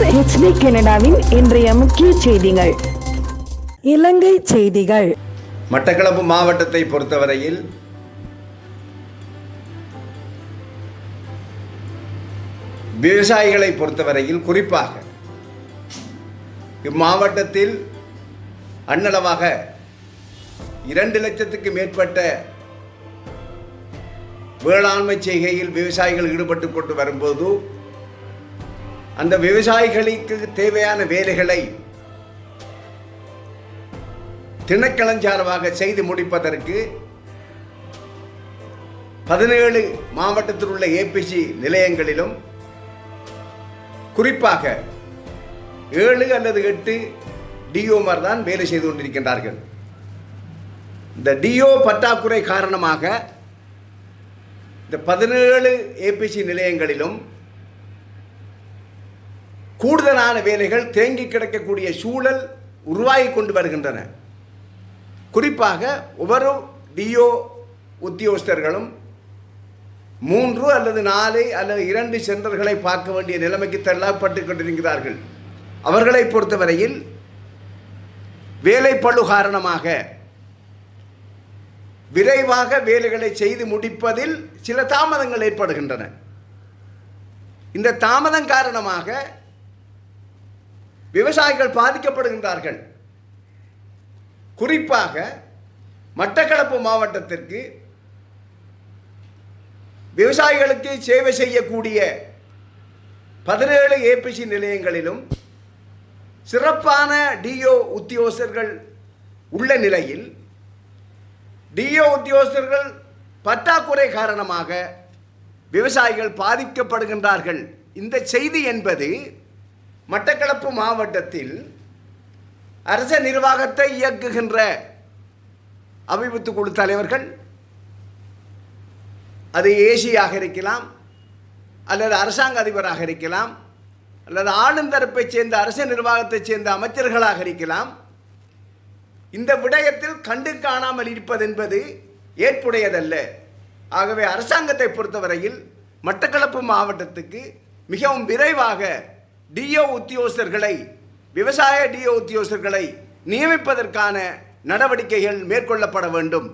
கொண்டிருப்பவர் ஹெச்டி கனடாவின் இன்றைய முக்கிய செய்திகள். இலங்கை செய்திகள். மட்டக்களப்பு மாவட்டத்தை பொறுத்தவரையில் விவசாயிகளை பொறுத்தவரையில் குறிப்பாக இம்மாவட்டத்தில் அன்னளவாக இரண்டு லட்சத்துக்கு மேற்பட்ட வேளாண்மை செய்கையில் விவசாயிகள் ஈடுபட்டு கொண்டு வரும்போது அந்த விவசாயிகளுக்கு தேவையான வேலைகளை திணைக்களஞ்சாரமாக செய்து முடிப்பதற்கு பதினேழு மாவட்டத்தில் உள்ள ஏபிசி நிலையங்களிலும் குறிப்பாக ஏழு அல்லது எட்டு டிஓமார் தான் வேலை செய்து கொண்டிருக்கின்றார்கள். இந்த டிஓ பற்றாக்குறை காரணமாக இந்த பதினேழு ஏபிசி நிலையங்களிலும் கூடுதலான வேலைகள் தேங்கி கிடக்கக்கூடிய சூழல் உருவாகி கொண்டு வருகின்றன. குறிப்பாக ஒவ்வொரு டிஓ உத்தியோகஸ்தர்களும் மூன்று அல்லது நாலு அல்லது இரண்டு சென்டர்களை பார்க்க வேண்டிய நிலைமைக்கு தள்ளப்பட்டு கொண்டிருக்கிறார்கள். அவர்களை பொறுத்தவரையில் வேலைப்பழு காரணமாக விரைவாக வேலைகளை செய்து முடிப்பதில் சில தாமதங்கள் ஏற்படுகின்றன. இந்த தாமதம் காரணமாக விவசாயிகள் பாதிக்கப்படுகின்றார்கள். குறிப்பாக மட்டக்களப்பு மாவட்டத்திற்கு விவசாயிகளுக்கு சேவை செய்யக்கூடிய பதினேழு ஏபிசி நிலையங்களிலும் சிறப்பான டிஓ உத்தியோகஸ்தர்கள் உள்ள நிலையில் டிஓ உத்தியோகஸ்தர்கள் பற்றாக்குறை காரணமாக விவசாயிகள் பாதிக்கப்படுகின்றார்கள். இந்த செய்தி என்பது மட்டக்களப்பு மாவட்டத்தில் அரச நிர்வாகத்தை இயக்குகின்ற அபிவிருத்தி குழு தலைவர்கள் அது ஏசியாக இருக்கலாம் அல்லது அரசாங்க அதிபராக இருக்கலாம் அல்லது ஆளும் தரப்பைச் சேர்ந்த அரச நிர்வாகத்தைச் சேர்ந்த அமைச்சர்களாக இருக்கலாம். இந்த விடயத்தில் கண்டு காணாமல் இருப்பது என்பது ஏற்புடையதல்ல. ஆகவே அரசாங்கத்தை பொறுத்தவரையில் மட்டக்களப்பு மாவட்டத்துக்கு மிகவும் விரைவாக டிஓ உத்தியோகஸ்தர்களை விவசாய டிஓ உத்தியோகஸ்தர்களை நியமிப்பதற்கான நடவடிக்கைகள் மேற்கொள்ளப்பட வேண்டும்.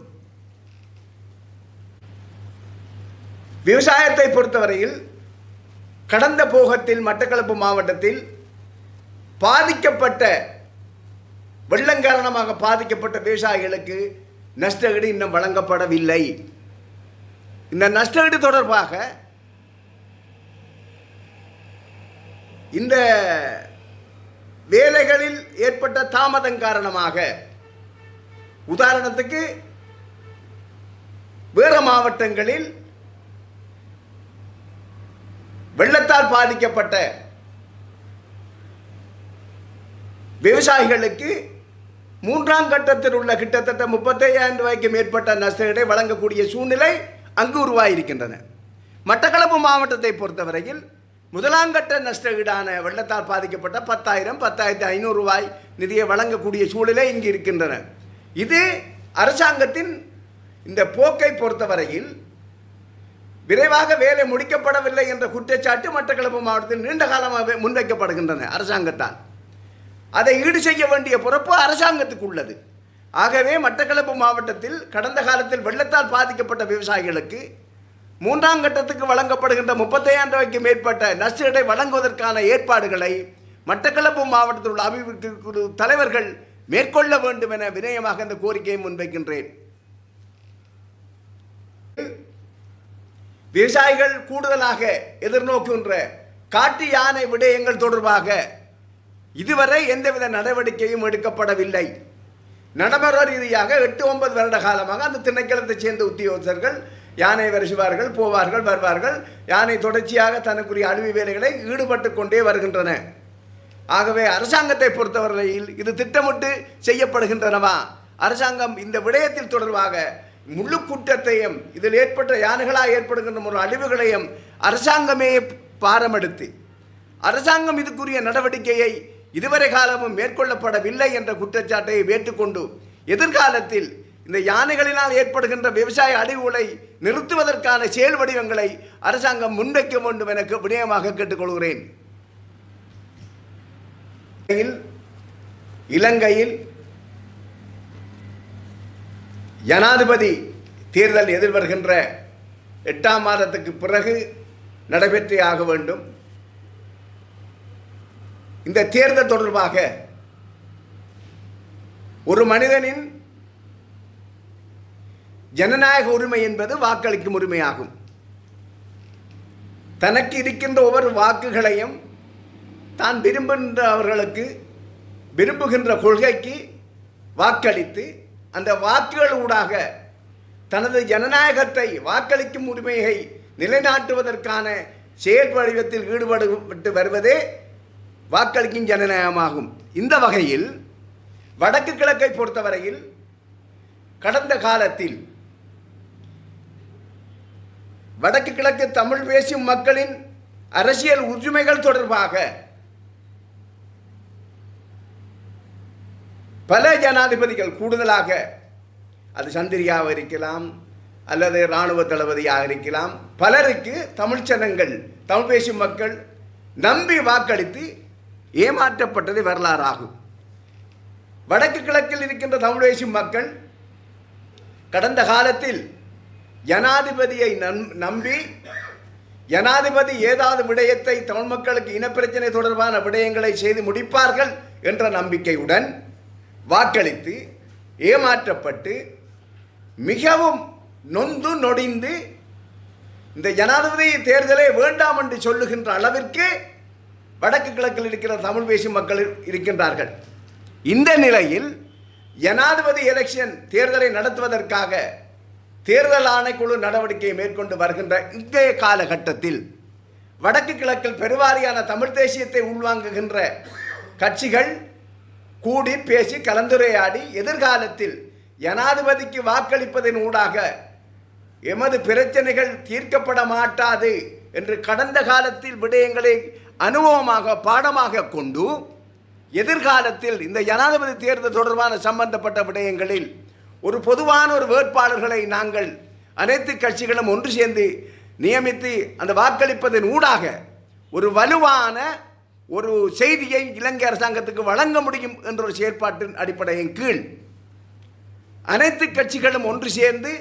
விவசாயத்தை பொறுத்தவரையில் கடந்த போகத்தில் மட்டக்களப்பு மாவட்டத்தில் பாதிக்கப்பட்ட வெள்ளம் காரணமாக பாதிக்கப்பட்ட விவசாயிகளுக்கு நஷ்டஈடு இன்னும் வழங்கப்படவில்லை. இந்த நஷ்டஈடு தொடர்பாக இந்த வேலைகளில் ஏற்பட்ட தாமதம் காரணமாக உதாரணத்துக்கு வேறு மாவட்டங்களில் வெள்ளத்தால் பாதிக்கப்பட்ட விவசாயிகளுக்கு மூன்றாம் கட்டத்தில் உள்ள கிட்டத்தட்ட முப்பத்தையாயிரம் ரூபாய்க்கு மேற்பட்ட நஷ்டங்களை வழங்கக்கூடிய சூழ்நிலை அங்கு உருவாகியிருக்கின்றன. மட்டக்களப்பு மாவட்டத்தை பொறுத்தவரையில் முதலாங்கட்ட நஷ்டஈடான வெள்ளத்தால் பாதிக்கப்பட்ட பத்தாயிரம் பத்தாயிரத்தி ஐநூறு ரூபாய் நிதியை வழங்கக்கூடிய சூழலே இங்கு இருக்கின்றன. இது அரசாங்கத்தின் இந்த போக்கை பொறுத்தவரையில் விரைவாக வேலை முடிக்கப்படவில்லை என்ற குற்றச்சாட்டு மட்டக்களப்பு மாவட்டத்தில் நீண்ட காலமாக முன்வைக்கப்படுகின்றன அரசாங்கத்தால். அதை ஈடு செய்ய வேண்டிய பொறுப்பு அரசாங்கத்துக்கு உள்ளது ஆகவே மட்டக்களப்பு மாவட்டத்தில் கடந்த காலத்தில் வெள்ளத்தால் பாதிக்கப்பட்ட விவசாயிகளுக்கு மூன்றாம் கட்டத்துக்கு வழங்கப்படுகின்ற முப்பத்தையாயிரம் ரூபாய்க்கு மேற்பட்ட நஷ்டத்தை வழங்குவதற்கான ஏற்பாடுகளை மட்டக்களப்பு மாவட்டத்தில் உள்ள அபிவிருத்தி குழு தலைவர்கள் மேற்கொள்ள வேண்டும் என வினயமாக இந்த கோரிக்கையை முன்வைக்கின்றேன். விவசாயிகள் கூடுதலாக எதிர்நோக்குகின்ற காட்டு யானை விடயங்கள் தொடர்பாக இதுவரை எந்தவித நடவடிக்கையும் எடுக்கப்படவில்லை. நடைமுறை ரீதியாக எட்டு ஒன்பது வருட காலமாக அந்த திணைக்களத்தைச் சேர்ந்த உத்தியோகஸ்தர்கள் யானை வருசுவார்கள் போவார்கள் வருவார்கள். யானை தொடர்ச்சியாக தனக்குரிய அழிவு வேலைகளை ஈடுபட்டு கொண்டே வருகின்றன. ஆகவே அரசாங்கத்தை பொறுத்தவரையில் இது திட்டமிட்டு செய்யப்படுகின்றனவா? அரசாங்கம் இந்த விடயத்தில் தொடர்பாக முழு குற்றத்தையும் இதில் ஏற்பட்ட யானைகளாக ஏற்படுகின்ற ஒரு அழிவுகளையும் அரசாங்கமே பாரமெடுத்து அரசாங்கம் இதுக்குரிய நடவடிக்கையை இதுவரை காலமும் மேற்கொள்ளப்படவில்லை என்ற குற்றச்சாட்டை ஏற்றுக்கொண்டு எதிர்காலத்தில் இந்த யானைகளினால் ஏற்படுகின்ற விவசாய அழிவுகளை நிறுத்துவதற்கான செயல் வடிவங்களை அரசாங்கம் முன்வைக்க வேண்டும் என விநியமாக கேட்டுக்கொள்கிறேன். இலங்கையில் ஜனாதிபதி தேர்தல் எதிர்வருகின்ற எட்டாம் மாதத்துக்கு பிறகு நடைபெற்றே ஆக வேண்டும். இந்த தேர்தல் தொடர்பாக ஒரு மனிதனின் ஜனநாயக உரிமை என்பது வாக்களிக்கும் உரிமையாகும். தனக்கு இருக்கின்ற ஒவ்வொரு வாக்குகளையும் தான் விரும்புகின்றவர்களுக்கு விரும்புகின்ற கொள்கைக்கு வாக்களித்து அந்த வாக்குகளூடாக தனது ஜனநாயகத்தை வாக்களிக்கும் உரிமையை நிலைநாட்டுவதற்கான செயல் வடிவத்தில் ஈடுபட்டு வருவதே வாக்களிக்கும் ஜனநாயகமாகும். இந்த வகையில் வடக்கு கிழக்கை பொறுத்தவரையில் கடந்த காலத்தில் வடக்கு கிழக்கு தமிழ் பேசும் மக்களின் அரசியல் உரிமைகள் தொடர்பாக பல ஜனாதிபதிகள் கூடுதலாக அது சந்திரியாக இருக்கலாம் அல்லது இராணுவ தளபதியாக இருக்கலாம். பலருக்கு தமிழ் ஜனங்கள் தமிழ் பேசும் மக்கள் நம்பி வாக்களித்து ஏமாற்றப்பட்டது வரலாறாகும். வடக்கு கிழக்கில் இருக்கின்ற தமிழ் பேசும் மக்கள் கடந்த காலத்தில் ஜனாதிபதியை நம்- நம்பி ஜனாதிபதி ஏதாவது விடயத்தை தமிழ் மக்களுக்கு இனப்பிரச்சனை தொடர்பான விடயங்களை செய்து முடிப்பார்கள் என்ற நம்பிக்கையுடன் வாக்களித்து ஏமாற்றப்பட்டு மிகவும் நொந்து நொடிந்து இந்த ஜனாதிபதி தேர்தலை வேண்டாம் என்று சொல்லுகின்ற அளவிற்கு வடக்கு கிழக்கில் இருக்கிற தமிழ் பேசும் மக்கள் இருக்கின்றார்கள். இந்த நிலையில் ஜனாதிபதி எலெக்ஷன் தேர்தலை நடத்துவதற்காக தேர்தல் ஆணைக்குழு நடவடிக்கையை மேற்கொண்டு வருகின்ற இன்றைய காலகட்டத்தில் வடக்கு கிழக்கில் பெருவாரியான தமிழ் தேசியத்தை உள்வாங்குகின்ற கட்சிகள் கூடி பேசி கலந்துரையாடி எதிர்காலத்தில் ஜனாதிபதிக்கு வாக்களிப்பதன் ஊடாக எமது பிரச்சனைகள் தீர்க்கப்பட மாட்டாது என்று கடந்த காலத்தில் விடயங்களை அனுபவமாக பாடமாக கொண்டு எதிர்காலத்தில் இந்த ஜனாதிபதி தேர்தல் தொடர்பான சம்பந்தப்பட்ட விடயங்களில் ஒரு பொதுவான ஒரு வேட்பாளர்களை நாங்கள் அனைத்து கட்சிகளும் ஒன்று சேர்ந்து நியமித்து அந்த வாக்களிப்பதன் ஊடாக ஒரு வலுவான ஒரு செய்தியை இலங்கை அரசாங்கத்துக்கு வழங்க முடியும் என்ற ஒரு செயற்பாட்டின் அடிப்படையின் கீழ் அனைத்து கட்சிகளும் ஒன்று சேர்ந்து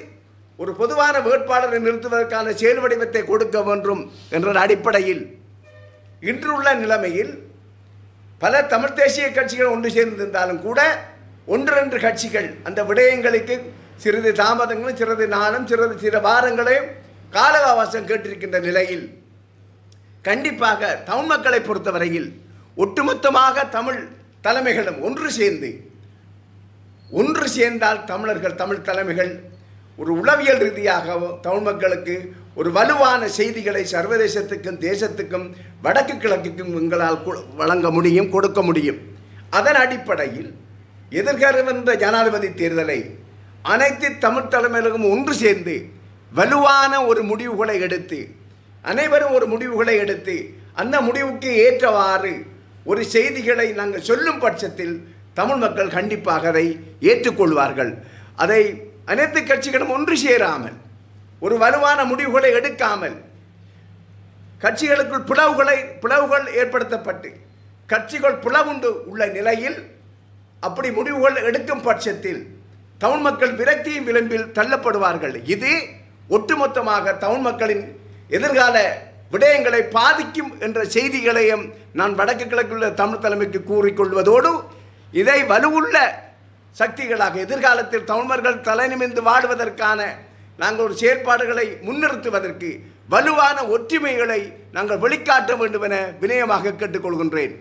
ஒரு பொதுவான வேட்பாளரை நிறுத்துவதற்கான செயல் வடிவத்தை கொடுக்க வேண்டும் என்ற அடிப்படையில் இன்றுள்ள நிலைமையில் பல தமிழ் தேசிய கட்சிகள் ஒன்று சேர்ந்திருந்தாலும் கூட ஒன்றன்று கட்சிகள் அந்த விடயங்களுக்கு சிறிது தாமதங்களும் சிறிது நாளும் சிறிது சில வாரங்களையும் கால அவகாசம் கேட்டிருக்கின்ற நிலையில் கண்டிப்பாக தமிழ் மக்களை பொறுத்தவரையில் ஒட்டுமொத்தமாக தமிழ் தலைமைகளும் ஒன்று சேர்ந்து ஒன்று சேர்ந்தால் தமிழர்கள் தமிழ் தலைமைகள் ஒரு உளவியல் ரீதியாக தமிழ் மக்களுக்கு ஒரு வலுவான செய்திகளை சர்வதேசத்துக்கும் தேசத்துக்கும் வடக்கு கிழக்குக்கும் எங்களால் வழங்க முடியும் கொடுக்க முடியும். அதன் அடிப்படையில் எதிர்கருவென்ற ஜனாதிபதி தேர்தலை அனைத்து தமிழ் தலைமையிலும் ஒன்று சேர்ந்து வலுவான ஒரு முடிவுகளை எடுத்து அனைவரும் ஒரு முடிவுகளை எடுத்து அந்த முடிவுக்கு ஏற்றவாறு ஒரு செய்திகளை நாங்கள் சொல்லும் பட்சத்தில் தமிழ் மக்கள் கண்டிப்பாக அதை ஏற்றுக்கொள்வார்கள். அதை அனைத்து கட்சிகளும் ஒன்று சேராமல் ஒரு வலுவான முடிவுகளை எடுக்காமல் கட்சிகளுக்குள் பிளவுகளை பிளவுகள் ஏற்படுத்தப்பட்டு கட்சிகள் பிளவுண்டு உள்ள நிலையில் அப்படி முடிவுகள் எடுக்கும் பட்சத்தில் தமிழ் மக்கள் விரக்தியின் விளிம்பில் தள்ளப்படுவார்கள். இது ஒட்டுமொத்தமாக தமிழ் மக்களின் எதிர்கால விடயங்களை பாதிக்கும் என்ற செய்திகளையும் நான் வடக்கு கிழக்குள்ள தமிழ் தலைமைக்கு கூறிக்கொள்வதோடு இதை வலுவுள்ள சக்திகளாக எதிர்காலத்தில் தமிழர்கள் தலைநிமிந்து வாடுவதற்கான நாங்கள் ஒரு செயற்பாடுகளை முன்னிறுத்துவதற்கு வலுவான ஒற்றுமைகளை நாங்கள் வெளிக்காட்ட வேண்டும் என வினயமாக கேட்டுக்கொள்கின்றேன்.